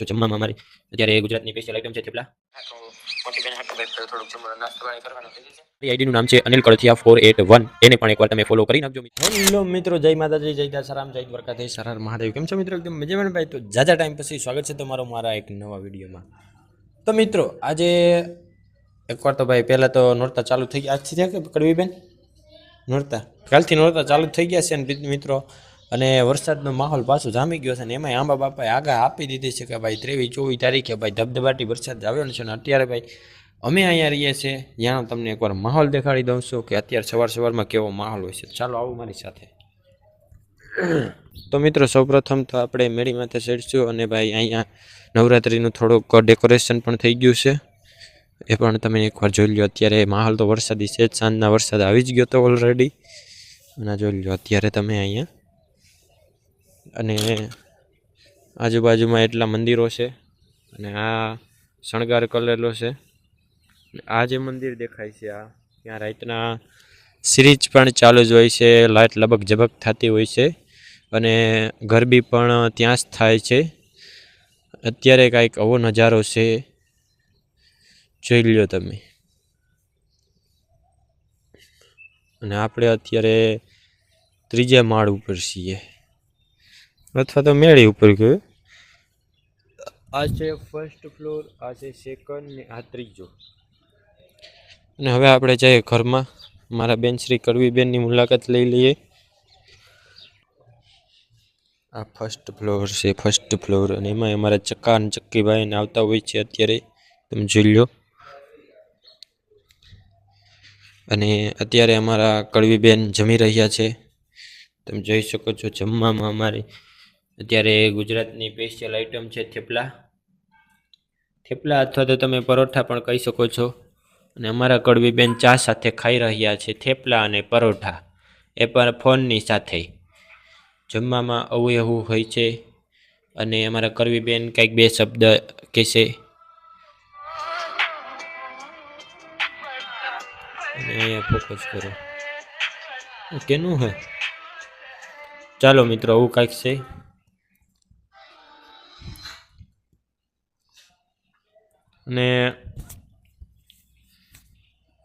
જો જમવામાં અમારી અત્યારે ગુજરાતની સ્પેશિયલ આઈટમ છે થેપલા. આઈડીનું નામ છે Anil Kalathiya four eight one એને પણ એકવાર તમે ફોલો કરી નાખજો હેલો મિત્રો જય માતાજી જય દાસારામ જય દ્વારકાધીશ સરાર મહાદેવ. કેમ છો મિત્રો? એકદમ મજામાં ભાઈ? તો જાજા ટાઈમ પછી સ્વાગત છે તમારો મારા એક નવા વિડીયોમાં. તો મિત્રો આજે એકવાર તો ભાઈ પહેલાં તો નોરતા ચાલુ થઈ ગયા. આજથી થયા કે કડવી બેન? નોરતા. કાલથી નોરતા ચાલુ થઈ ગયા છે અને મિત્રો અને વરસાદનો માહોલ પાછો જામી ગયો છે અને એમાંય આંબા બાપાએ આગા આપી દીધી છે કે ભાઈ ત્રેવીસ, ચોવીસ તારીખે ભાઈ ધબધબાટી વરસાદ આવ્યો છે અને અત્યારે ભાઈ અમે અહીંયા રહીએ છીએ. જ્યાં તમને એકવાર માહોલ દેખાડી દઉં છું કે અત્યારે સવાર સવારમાં કેવો માહોલ હોય છે. ચાલો આવું મારી સાથે. તો મિત્રો સૌપ્રથમ તો આપણે મેળી માથે ચડશું અને ભાઈ અહીંયા નવરાત્રિનું થોડુંક ડેકોરેશન પણ થઈ ગયું છે. એ પણ તમે એકવાર જોઈ લો અત્યારે માહોલ તો વરસાદી છે જ, સાંજના વરસાદ આવી જ ગયો તો ઓલરેડી અને જોઈ લો અત્યારે તમે અહીંયા અને આજુબાજુમાં એટલા મંદિરો છે અને આ શણગાર કરેલો છે. આ જે મંદિર દેખાય છે, આ ત્યાં રાતના સિરીજ પણ ચાલુ જ હોય છે લાઇટ લબક ઝબક થતી હોય છે અને ગરબી પણ ત્યાં જ થાય છે. અત્યારે કાંઈક આવો નજારો છે. જોઈ લ્યો તમે. અને આપણે અત્યારે ત્રીજા માળ ઉપર છીએ. અથવા તો મેળી ઉપર ગયું આ છે ફર્સ્ટ ફ્લોર આ છે સેકન્ડ ને આ ત્રીજો. અને હવે આપણે જઈએ ઘરમાં. મારા બેન શ્રી કડવીબેનની મુલાકાત લઈ લઈએ. આ ફર્સ્ટ ફ્લોર છે ફર્સ્ટ ફ્લોર અને એમાં અમારા ચક્કા અને ચક્કીભાઈને આવતા હોય છે અત્યારે. તમે જોઈ લો. અને અત્યારે અમારા કડવીબેન જમી રહ્યા છે. તમે જોઈ શકો છો જમવામાં અમારી અત્યારે ગુજરાતની સ્પેશિયલ આઈટમ છે થેપલા. થેપલા અથવા તો તમે પરોઠા પણ કહી શકો છો. અને અમારા કડવીબેન ચા સાથે ખાઈ રહ્યા છે થેપલા અને પરોઠા. એ પણ ફોનની સાથે. જમવામાં આવું એવું હોય છે. અને અમારા કડવીબેન કંઈક બે શબ્દ કહેશે. અહીંયા ફોકસ કરો. કેનું હે? ચાલો મિત્રો, આવું કાંઈક છે. અને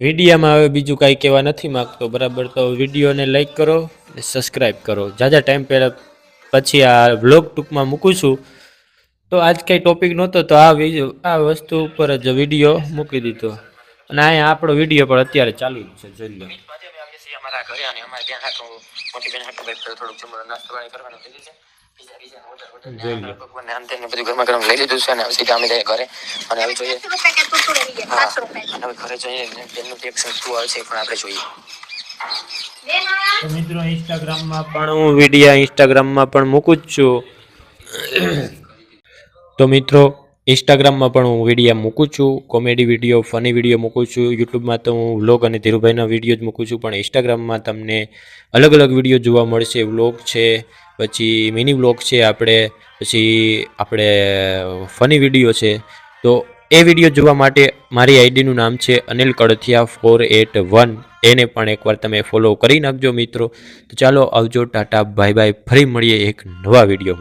વિડીયામાં હવે બીજું કાંઈ કહેવા નથી માગતો. બરાબર તો વિડીયોને લાઈક કરો અને સબસ્ક્રાઈબ કરો. જાજા ટાઈમ પહેલાં પછી આ વ્લોગ ટૂંકમાં મૂકું છું. તો આજ કંઈ ટોપિક નહોતો તો આ વીડિયો આ વસ્તુ ઉપર જ વીડિયો મૂકી દીધો. અને અહીંયા આપણો વીડિયો પણ અત્યારે ચાલુ છે જોઈ લો. અમારા ઘરે અને અમારે ત્યાં મોટી બેન હાટુ થોડુંક જમવાનું નાસ્તો પાણી કરવાનું કીધું જશે પીઝા બીઝા ઓર્ડર ઓર્ડર જોઈ લો. ભગવાનને આમ બધું ગરમા ગરમ લઈ લીધું છે અને હવે સીધા અમે જઈએ ઘરે અને હવે જોઈએ હવે ઘરે જઈએ બેનનું રિએક્શન શું આવે છે પણ આપણે જોઈએ મિત્રો ઇન્સ્ટાગ્રામમાં પણ હું વિડીયા ઇન્સ્ટાગ્રામમાં પણ મૂકું જ છું તો મિત્રો ઇન્સ્ટાગ્રામમાં પણ હું વિડીયા મૂકું છું કોમેડી વીડિયો ફની વીડિયો મૂકું છું યુટ્યુબમાં તો હું વ્લોગ અને ધીરુભાઈના વીડિયો જ મૂકું છું પણ ઇન્સ્ટાગ્રામમાં તમને અલગ અલગ વીડિયો જોવા મળશે વ્લોગ છે પછી મિની બ્લોગ છે આપણે, પછી આપણે ફની વીડિયો છે. તો એ વીડિયો જોવા માટે મારી આઈડીનું નામ છે Anil Kadathiya four eight one. એને પણ એકવાર તમે ફોલો કરી નાખજો મિત્રો. તો ચાલો આવજો, ટાટા, બાય બાય, ફરી મળીએ એક નવા વીડિયો